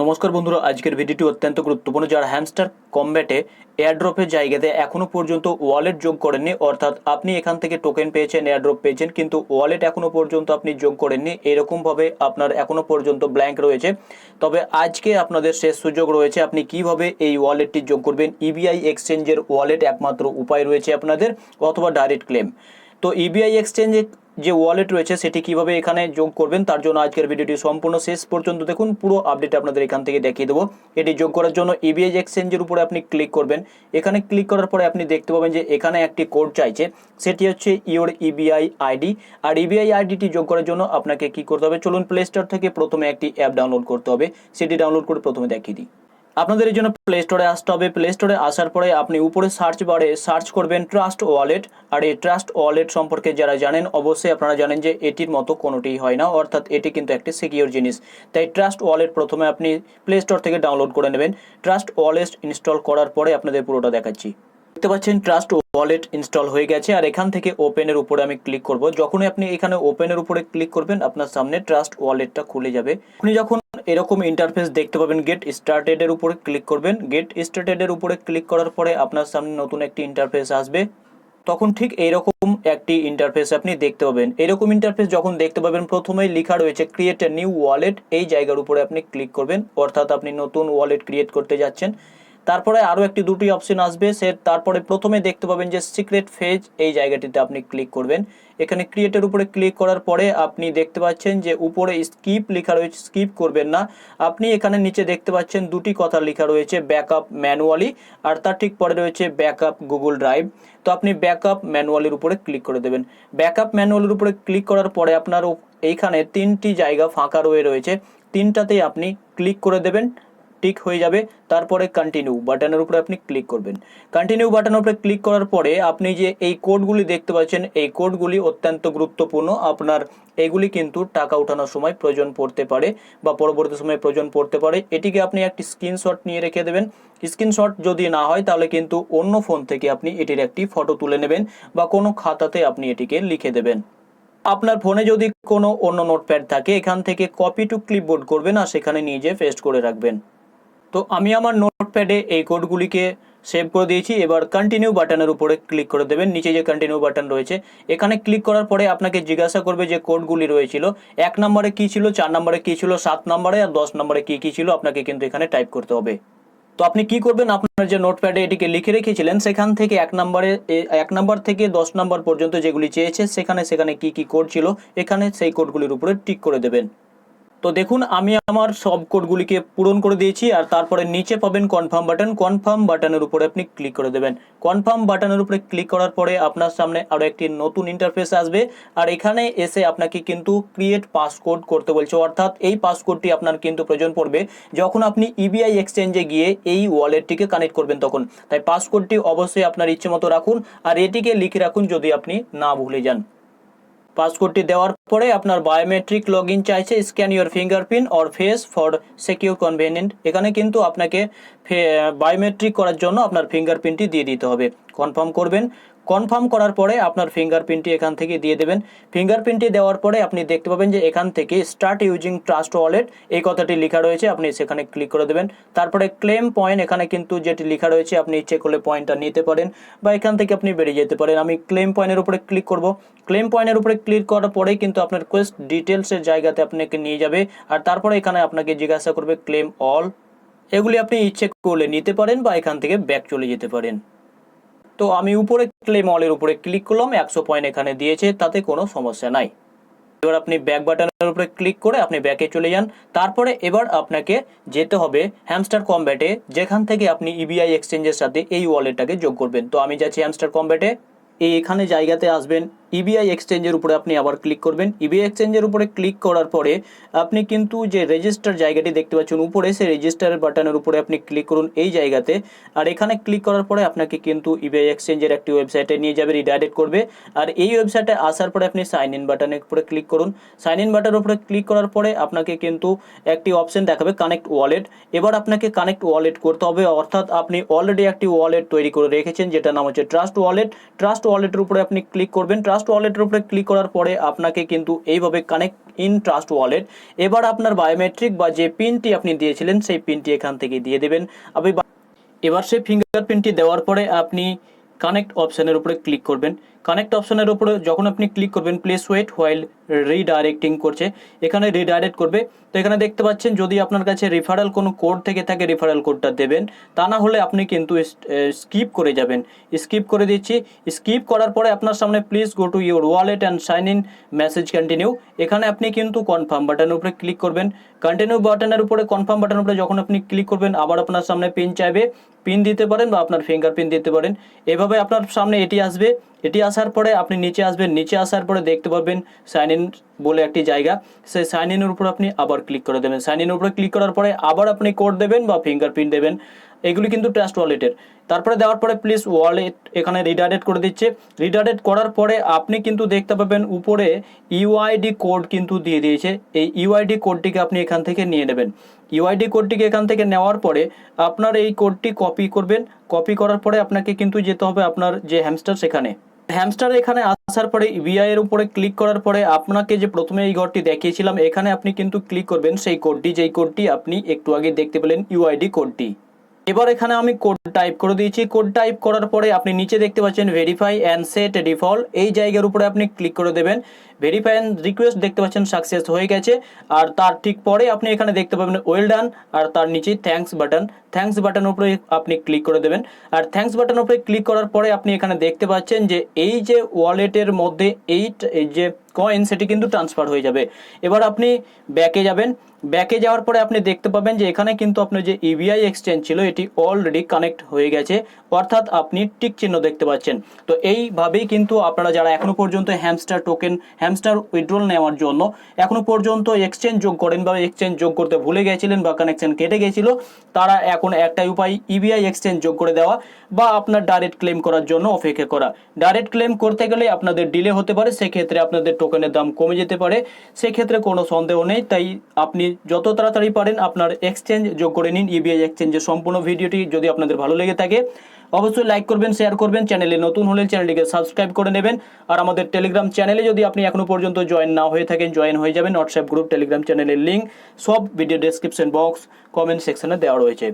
নমস্কার বন্ধুরা, আজকের ভিডিওটি অত্যন্ত গুরুত্বপূর্ণ, যারা হ্যামস্টার কমব্যাটে এয়ারড্রপের জায়গাতে এখনও পর্যন্ত ওয়ালেট যোগ করেননি, অর্থাৎ আপনি এখান থেকে টোকেন পেয়েছেন এয়ারড্রপ পেয়েছেন, কিন্তু ওয়ালেট এখনও পর্যন্ত আপনি যোগ করেননি, এরকমভাবে আপনার এখনও পর্যন্ত ব্ল্যাঙ্ক রয়েছে। তবে আজকে আপনাদের শেষ সুযোগ রয়েছে, আপনি কীভাবে এই ওয়ালেটটি যোগ করবেন? ইবিআই এক্সচেঞ্জের ওয়ালেট একমাত্র উপায় রয়েছে আপনাদের, অথবা ডাইরেক্ট ক্লেম তো ইবিআই এক্সচেঞ্জে যে ওয়ালেট রয়েছে, সেটি কীভাবে এখানে যোগ করবেন, তার জন্য আজকের ভিডিওটি সম্পূর্ণ শেষ পর্যন্ত দেখুন। পুরো আপডেট আপনাদের এখান থেকে দেখিয়ে দেবো। এটি যোগ করার জন্য ইবিআই এক্সচেঞ্জের উপরে আপনি ক্লিক করবেন। এখানে ক্লিক করার পরে আপনি দেখতে পাবেন যে এখানে একটি কোড চাইছে, সেটি হচ্ছে ইওর ইবিআই আইডি আর ইবিআই আইডিটি যোগ করার জন্য আপনাকে কি করতে হবে? চলুন প্লে স্টোর থেকে প্রথমে একটি অ্যাপ ডাউনলোড করতে হবে। সেটি ডাউনলোড করে প্রথমে দেখিয়ে দিই। আপনাদের এই জন্য প্লে স্টোরে আসতে হবে। প্লে স্টোরে আসার পরে আপনি উপরে সার্চ বারে সার্চ করবেন ট্রাস্ট ওয়ালেট আর এই ট্রাস্ট ওয়ালেট সম্পর্কে যারা জানেন, অবশ্যই আপনারা জানেন যে এটির মতো কোনোটিই হয় না। অর্থাৎ এটি কিন্তু একটি সিকিউর জিনিস। তাই ট্রাস্ট ওয়ালেট প্রথমে আপনি প্লে স্টোর থেকে ডাউনলোড করে নেবেন। ট্রাস্ট ওয়ালেট ইনস্টল করার পরে আপনাদের পুরোটা দেখাচ্ছি। দেখতে পাচ্ছেন ট্রাস্ট ওয়ালেট ইনস্টল হয়ে গেছে। আর এখান থেকে ওপেনের উপরে আমি ক্লিক করব। যখনই আপনি এখানে ওপেনের উপরে ক্লিক করবেন, আপনার সামনে ট্রাস্ট ওয়ালেটটা খুলে যাবে। আপনি যখন এরকম ইন্টারফেস দেখতে পাবেন। গেট স্টার্টেডের উপরে ক্লিক করবেন। গেট স্টার্টেডের উপরে ক্লিক করার পরে আপনার সামনে নতুন একটি ইন্টারফেস আসবে। তখন ঠিক এইরকম একটি ইন্টারফেস আপনি দেখতে পাবেন। এরকম ইন্টারফেস যখন দেখতে পাবেন, প্রথমেই লেখা রয়েছে ক্রিয়েট এ নিউ ওয়ালেট এই জায়গার উপরে আপনি ক্লিক করবেন। অর্থাৎ আপনি নতুন ওয়ালেট ক্রিয়েট করতে যাচ্ছেন। তারপরে আরও একটি দুটি অপশন আসবে। সে তারপরে প্রথমে দেখতে পাবেন যে সিক্রেট ফেজ এই জায়গাটিতে আপনি ক্লিক করবেন। এখানে ক্রিয়েটের উপরে ক্লিক করার পরে আপনি দেখতে পাচ্ছেন যে উপরে স্কিপ লেখা রয়েছে স্কিপ করবেন না। আপনি এখানে নিচে দেখতে পাচ্ছেন দুটি কথা লেখা রয়েছে ব্যাকআপ ম্যানুয়ালি আর তার ঠিক পরে রয়েছে ব্যাকআপ গুগল ড্রাইভ তো আপনি ব্যাকআপ ম্যানুয়ালির উপরে ক্লিক করে দেবেন। ব্যাকআপ ম্যানুয়ালের উপরে ক্লিক করার পরে আপনার এইখানে তিনটি জায়গা ফাঁকা রয়ে রয়েছে। তিনটাতেই আপনি ক্লিক করে দেবেন। টিক হয়ে যাবে, তারপরে কন্টিনিউ বাটনের উপরে আপনি ক্লিক করবেন। কন্টিনিউ বাটনের উপরে ক্লিক করার পরে আপনি যে এই কোডগুলি দেখতে পাচ্ছেন, এই কোডগুলি অত্যন্ত গুরুত্বপূর্ণ। আপনার এগুলি কিন্তু টাকা ওঠানোর সময় প্রয়োজন পড়তে পারে বা পরবর্তী সময়ে প্রয়োজন পড়তে পারে। এটিকে আপনি একটি স্ক্রিনশট নিয়ে রেখে দেবেন। স্ক্রিনশট যদি না হয়, তাহলে কিন্তু অন্য ফোন থেকে আপনি এটির একটি ফটো তুলে নেবেন বা কোনো খাতাতে আপনি এটিকে লিখে দেবেন। আপনার ফোনে যদি কোনো অন্য নোটপ্যাড থাকে, এখান থেকে কপি টু ক্লিপবোর্ড করবেন আর সেখানে নিয়ে যেয়ে পেস্ট করে রাখবেন। তো আমি আমার নোটপ্যাডে এই কোডগুলিকে সেভ করে দিয়েছি। এবার কন্টিনিউ বাটনের উপরে ক্লিক করে দেবেন। নিচে যে কন্টিনিউ বাটন রয়েছে, এখানে ক্লিক করার পরে আপনাকে জিজ্ঞাসা করবে যে কোডগুলি রয়েছিল। এক নম্বরে কী ছিল, চার নম্বরে কী ছিল, সাত নম্বরে আর দশ নম্বরে কী কী ছিল, আপনাকে কিন্তু এখানে টাইপ করতে হবে। তো আপনি কি করবেন? আপনার যে নোটপ্যাডে এটিকে লিখে রেখেছিলেন, সেখান থেকে এক নম্বরে এক নম্বর থেকে দশ নম্বর পর্যন্ত যেগুলি চেয়েছে, সেখানে সেখানে কি কি কোড ছিল, এখানে সেই কোডগুলির উপরে টিক করে দেবেন। তো দেখুন, আমি আমার সব কোডগুলিকে পূরণ করে দিয়েছি আর তারপরে নিচে পাবেন কনফার্ম বাটন কনফার্ম বাটনের উপরে আপনি ক্লিক করে দেবেন। কনফার্ম বাটনের উপরে ক্লিক করার পরে আপনার সামনে আরও একটি নতুন ইন্টারফেস আসবে। আর এখানে এসে আপনাকে কিন্তু ক্রিয়েট পাসকোড করতে বলছে। অর্থাৎ এই পাসকোডটি আপনার কিন্তু প্রয়োজন পড়বে। যখন আপনি E ইবিআই এক্সচেঞ্জে গিয়ে এই ওয়ালেটটিকে কানেক্ট করবেন তখন। তাই পাসকোডটি অবশ্যই আপনার ইচ্ছে মতো রাখুন। আর এটিকে লিখে রাখুন যদি আপনি না ভুলে যান। পাসকোডটি দেওয়ার পরে আপনার বায়োমেট্রিক লগ চাইছে scan your fingerprint or face for secure convenient এখানে কিন্তু আপনাকে বায়োমেট্রিক করার জন্য আপনার ফিঙ্গারপ্রিন্টটি দিয়ে দিতে হবে। কনফার্ম করবেন কনফার্ম করার পরে আপনার ফিঙ্গারপ্রিন্টটি এখান থেকে দিয়ে দেবেন। ফিঙ্গারপ্রিন্টটি দেওয়ার পরে আপনি দেখতে পাবেন যে এখান থেকে স্টার্ট ইউজিং ট্রাস্ট ওয়ালেট এই কথাটি লেখা রয়েছে, আপনি সেখানে ক্লিক করে দেবেন। তারপরে ক্লেম পয়েন্ট এখানে কিন্তু যেটি লেখা রয়েছে, আপনি ইচ্ছে করলে পয়েন্টটা নিতে পারেন বা এখান থেকে আপনি বেরিয়ে যেতে পারেন। আমি ক্লেম পয়েন্টের উপরে ক্লিক করব। ক্লেম পয়েন্টের উপরে ক্লিক করার পরেই কিন্তু আপনার কোয়েস্ট ডিটেলসের জায়গাতে আপনাকে নিয়ে যাবে। আর তারপরে এখানে আপনাকে জিজ্ঞাসা করবে ক্লেম অল এগুলি আপনি ইচ্ছে করলে নিতে পারেন বা এখান থেকে ব্যাক চলে যেতে পারেন। তো আমি উপরে ক্লেম অলের উপরে ক্লিক করলাম, একশো পয়েন্ট এখানে দিয়েছে, তাতে কোনো সমস্যা নাই। এবার আপনি ব্যাক বাটনের উপরে ক্লিক করে আপনি ব্যাকে চলে যান। তারপরে এবার আপনাকে যেতে হবে হ্যামস্টার কম্ব্যাটে যেখান থেকে আপনি E ইবিআই এক্সচেঞ্জের সাথে এই ওয়ালেটটাকে যোগ করবেন। তো আমি যাচ্ছি হ্যামস্টার কম্ব্যাটে এই এখানে জায়গাতে আসবেন। E ইবিআই এক্সচেঞ্জের উপরে আপনি আবার ক্লিক করবেন। E ইবিআই এক্সচেঞ্জের উপরে ক্লিক করার পরে আপনি কিন্তু যে রেজিস্টার জায়গাটি দেখতে পাচ্ছেন, উপরে সেই রেজিস্টার বাটনের উপরে আপনি ক্লিক করুন এই জায়গাতে। আর এখানে ক্লিক করার পরে আপনাকে কিন্তু E ইবিআই এক্সচেঞ্জের একটি ওয়েবসাইটে নিয়ে যাবে রিডাইরেক্ট করবে। আর এই ওয়েবসাইটে আসার পরে আপনি সাইন ইন বাটনের উপরে ক্লিক করুন। সাইন ইন বাটনের উপরে ক্লিক করার পরে আপনাকে কিন্তু একটি অপশন দেখাবে কানেক্ট ওয়ালেট এবার আপনাকে কানেক্ট ওয়ালেট করতে হবে, অর্থাৎ আপনি অলরেডি একটি ওয়ালেট তৈরি করে রেখেছেন যেটা নাম হচ্ছে ট্রাস্ট ওয়ালেট ট্রাস্ট ওয়ালেটের উপরে আপনি ক্লিক করবেন। ট্রাস্ট ট্রাস্ট ওয়ালেটের উপরে ক্লিক করার পরে আপনাকে কিন্তু এইভাবে কানেক্ট ইন ট্রাস্ট ওয়ালেট এবার আপনার বায়োমেট্রিক বা যে পিনটি আপনি দিয়েছিলেন, সেই পিনটি এখান থেকে দিয়ে দেবেন। আপনি এবার সেই ফিঙ্গারপ্রিন্টটি দেওয়ার পরে আপনি কানেক্ট অপশানের উপরে ক্লিক করবেন। কানেক্ট অপশনের উপরে যখন আপনি ক্লিক করবেন প্লেস ওয়েট হোয়াইল রিডাইরেক্টিং করছে, এখানে রিডাইরেক্ট করবে। তো এখানে দেখতে পাচ্ছেন, যদি আপনার কাছে রেফারেল কোনো কোড থেকে থাকে রেফারেল কোডটা দেবেন। তা না হলে আপনি কিন্তু স্কিপ করে যাবেন। স্কিপ করে দিচ্ছি। স্কিপ করার পরে আপনার সামনে please go to your wallet and sign in message continue এখানে আপনি কিন্তু কনফার্ম বাটনের উপরে ক্লিক করবেন। কন্টিনিউ বাটনের উপরে কনফার্ম বাটনের উপরে যখন আপনি ক্লিক করবেন, আবার আপনার সামনে পিন চাইবে। পিন দিতে পারেন বা আপনার ফিঙ্গার পিন দিতে পারেন। এভাবে আপনার সামনে এটি আসবে। এটি আসার পরে আপনি নিচে আসবেন, নিচে আসার পরে দেখতে পাবেন সাইন ইন বলে একটি জায়গা। সেই সাইন ইনের উপর আপনি আবার ক্লিক করে দেবেন। সাইন ইনের উপরে ক্লিক করার পরে আবার আপনি কোড দেবেন বা ফিঙ্গারপ্রিন্ট দেবেন। এগুলি কিন্তু ট্রাস্ট ওয়ালেটের তারপরে দেওয়ার পরে প্লিজ ওয়ালেট এখানে রিডাইরেক্ট করে দিচ্ছে। রিডাইরেক্ট করার পরে আপনি কিন্তু দেখতে পাবেন উপরে ইউআইডি কোড কিন্তু দিয়ে দিয়েছে। এই ইউআইডি কোডটিকে আপনি এখান থেকে নিয়ে নেবেন। ইউআইডি কোডটিকে এখান থেকে নেওয়ার পরে আপনার এই কোডটি কপি করবেন। কপি করার পরে আপনাকে কিন্তু যেতে হবে আপনার যে হ্যামস্টার সেখানে। হ্যামস্টার এখানে আসার পরে ইউবিআই এর উপরে ক্লিক করার পরে আপনাকে যে প্রথমে এই ঘরটি দেখিয়েছিলাম, এখানে আপনি কিন্তু ক্লিক করবেন সেই কোডটি যেই কোডটি আপনি একটু আগে দেখতে পেলেন ইউআইডি কোডটি এবার এখানে আমি কোড টাইপ করে দিয়েছি। কোড টাইপ করার পরে আপনি নিচে দেখতে পাচ্ছেন ভেরিফাই অ্যান্ড সেট ডিফল্ট এই জায়গার উপরে আপনি ক্লিক করে দেবেন। ভেরিফাই অ্যান্ড রিকোয়েস্ট দেখতে পাচ্ছেন সাকসেস হয়ে গেছে। আর তার ঠিক পরে আপনি এখানে দেখতে পাবেন ওয়েল ডান আর তার নিচে থ্যাঙ্কস বাটন থ্যাঙ্কস বাটন উপরে আপনি ক্লিক করে দেবেন। আর থ্যাঙ্কস বাটন উপরে ক্লিক করার পরে আপনি এখানে দেখতে পাচ্ছেন যে এই যে ওয়ালেটের মধ্যে এইট এই যে কয়েন সেটি কিন্তু ট্রান্সফার হয়ে যাবে। এবার আপনি ব্যাকে যাবেন। ব্যাকে যাওয়ার পরে আপনি দেখতে পাবেন যে এখানে কিন্তু আপনার যে ইভিআই এক্সচেঞ্জ ছিল, এটি অলরেডি কানেক্ট হয়ে গেছে। অর্থাৎ আপনি টিক চিহ্ন দেখতে পাচ্ছেন। তো এইভাবেই কিন্তু আপনারা যারা এখনও পর্যন্ত হ্যামস্টার টোকেন হ্যামস্টার উইথড্রল নেওয়ার জন্য এখনও পর্যন্ত এক্সচেঞ্জ যোগ করেন বা এক্সচেঞ্জ যোগ করতে ভুলে গেছিলেন বা কানেকশন কেটে গেছিল, তারা এখন একটাই উপায় ইবিআই এক্সচেঞ্জ যোগ করে দেওয়া বা আপনার ডাইরেক্ট ক্লেম করার জন্য অপেক্ষা করা। ডাইরেক্ট ক্লেম করতে গেলে আপনাদের ডিলে হতে পারে, সেক্ষেত্রে আপনাদের টোকেনের দাম কমে যেতে পারে, সেক্ষেত্রে কোনো সন্দেহ নেই। তাই আপনি যত তাড়াতাড়ি পারেন আপনার এক্সচেঞ্জ যোগ করে নিন ইবিআই এক্সচেঞ্জের সম্পূর্ণ ভিডিওটি যদি আপনাদের ভালো লেগে থাকে। অবশ্যই লাইক করবেন শেয়ার করবেন চ্যানেলে নতুন হলে চ্যানেলটিকে সাবস্ক্রাইব করে নেবেন। আর আমাদের টেলিগ্রাম চ্যানেলে যদি আপনি এখনও পর্যন্ত জয়েন না হয়ে থাকেন জয়েন হয়ে যাবেন। হোয়াটসঅ্যাপ গ্রুপ টেলিগ্রাম চ্যানেলের লিঙ্ক সব ভিডিও ডেসক্রিপশন বক্স কমেন্ট সেকশনে দেওয়া রয়েছে।